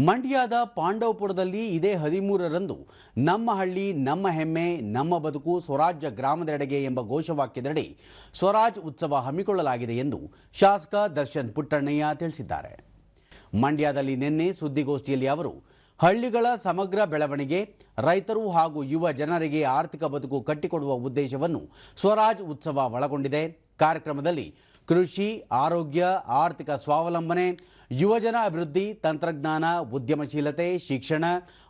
ಮಂಡ್ಯದ ಪಾಂಡವಪುರದಲ್ಲಿ ಇದೇ ಹದಿಮೂರರಂದು ನಮ್ಮ ಹಳ್ಳಿ, ನಮ್ಮ ಹೆಮ್ಮೆ, ನಮ್ಮ ಬದುಕು, ಸ್ವರಾಜ್ಯ ಗ್ರಾಮದೆಡೆಗೆ ಎಂಬ ಘೋಷವಾಕ್ಯದಡಿ ಸ್ವರಾಜ್ ಉತ್ಸವ ಹಮ್ಮಿಕೊಳ್ಳಲಾಗಿದೆ ಎಂದು ಶಾಸಕ ದರ್ಶನ್ ಪುಟ್ಟಣ್ಣಯ್ಯ ತಿಳಿಸಿದ್ದಾರೆ. ಮಂಡ್ಯದಲ್ಲಿ ನಿನ್ನೆ ಸುದ್ದಿಗೋಷ್ಠಿಯಲ್ಲಿ ಅವರು, ಹಳ್ಳಿಗಳ ಸಮಗ್ರ ಬೆಳವಣಿಗೆ, ರೈತರು ಹಾಗೂ ಯುವ ಜನರಿಗೆ ಆರ್ಥಿಕ ಬದುಕು ಕಟ್ಟಿಕೊಡುವ ಉದ್ದೇಶವನ್ನು ಸ್ವರಾಜ್ ಉತ್ಸವ ಒಳಗೊಂಡಿದೆ. ಕಾರ್ಯಕ್ರಮದಲ್ಲಿ ಕೃಷಿ, ಆರೋಗ್ಯ, ಆರ್ಥಿಕ ಸ್ವಾವಲಂಬನೆ, ಯುವಜನ ಅಭಿವೃದ್ಧಿ, ತಂತ್ರಜ್ಞಾನ, ಉದ್ಯಮಶೀಲತೆ, ಶಿಕ್ಷಣ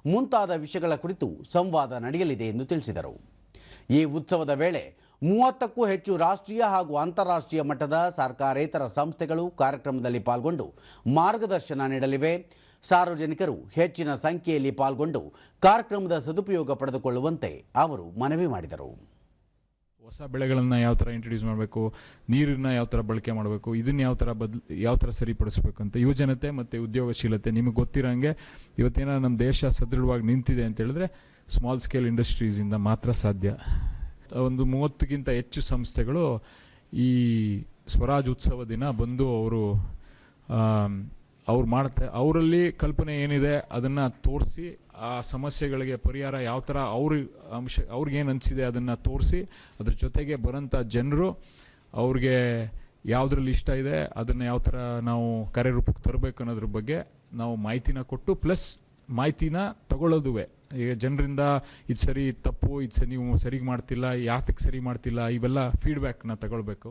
ಮುಂತಾದ ವಿಷಯಗಳ ಕುರಿತು ಸಂವಾದ ನಡೆಯಲಿದೆ ಎಂದು ತಿಳಿಸಿದರು. ಈ ಉತ್ಸವದ ವೇಳೆ ಮೂವತ್ತಕ್ಕೂ ಹೆಚ್ಚು ರಾಷ್ಟ್ರೀಯ ಹಾಗೂ ಅಂತಾರಾಷ್ಟ್ರೀಯ ಮಟ್ಟದ ಸರ್ಕಾರೇತರ ಸಂಸ್ಥೆಗಳು ಕಾರ್ಯಕ್ರಮದಲ್ಲಿ ಪಾಲ್ಗೊಂಡು ಮಾರ್ಗದರ್ಶನ ನೀಡಲಿವೆ. ಸಾರ್ವಜನಿಕರು ಹೆಚ್ಚಿನ ಸಂಖ್ಯೆಯಲ್ಲಿ ಪಾಲ್ಗೊಂಡು ಕಾರ್ಯಕ್ರಮದ ಸದುಪಯೋಗ ಪಡೆದುಕೊಳ್ಳುವಂತೆ ಅವರು ಮನವಿ ಮಾಡಿದರು. ಹೊಸ ಬೆಳೆಗಳನ್ನು ಯಾವ ಥರ ಇಂಟ್ರೊಡ್ಯೂಸ್ ಮಾಡಬೇಕು, ನೀರನ್ನ ಯಾವ ಥರ ಬಳಕೆ ಮಾಡಬೇಕು, ಇದನ್ನ ಯಾವ ಥರ ಬದ್ಲು ಯಾವ ಥರ ಸರಿಪಡಿಸ್ಬೇಕು ಅಂತ ಯುವಜನತೆ ಮತ್ತು ಉದ್ಯೋಗಶೀಲತೆ ನಿಮಗೆ ಗೊತ್ತಿರೋಂಗೆ ಇವತ್ತೇನ ನಮ್ಮ ದೇಶ ಸದೃಢವಾಗಿ ನಿಂತಿದೆ ಅಂತ ಹೇಳಿದ್ರೆ ಸ್ಮಾಲ್ ಸ್ಕೇಲ್ ಇಂಡಸ್ಟ್ರೀಸಿಂದ ಮಾತ್ರ ಸಾಧ್ಯ. ಒಂದು ಮೂವತ್ತಕ್ಕಿಂತ ಹೆಚ್ಚು ಸಂಸ್ಥೆಗಳು ಈ ಸ್ವರಾಜ್ ಉತ್ಸವ ದಿನ ಬಂದು ಅವರು ಅವ್ರು ಮಾಡುತ್ತೆ. ಅವರಲ್ಲಿ ಕಲ್ಪನೆ ಏನಿದೆ, ಅದನ್ನು ತೋರಿಸಿ, ಆ ಸಮಸ್ಯೆಗಳಿಗೆ ಪರಿಹಾರ ಯಾವ ಥರ ಅವ್ರ, ಅಂಶ ಅವ್ರಿಗೇನು ಅನಿಸಿದೆ ಅದನ್ನು ತೋರಿಸಿ, ಅದ್ರ ಜೊತೆಗೆ ಬರೋಂಥ ಜನರು ಅವ್ರಿಗೆ ಯಾವುದ್ರಲ್ಲಿ ಇಷ್ಟ ಇದೆ, ಅದನ್ನು ಯಾವ ಥರ ನಾವು ಕಾರ್ಯರೂಪಕ್ಕೆ ತರಬೇಕು ಅನ್ನೋದ್ರ ಬಗ್ಗೆ ನಾವು ಮಾಹಿತಿನ ಕೊಟ್ಟು, ಪ್ಲಸ್ ಮಾಹಿತಿನ ತಗೊಳ್ಳೋದುವೆ. ಈಗ ಜನರಿಂದ ಇದು ಸರಿ ತಪ್ಪು, ಇದು ಸರಿ ನೀವು ಸರಿಗೆ ಮಾಡ್ತಿಲ್ಲ ಯಾತಕ್ಕೆ ಸರಿ ಮಾಡ್ತಿಲ್ಲ, ಇವೆಲ್ಲ ಫೀಡ್ಬ್ಯಾಕ್ನ ತಗೊಳ್ಬೇಕು.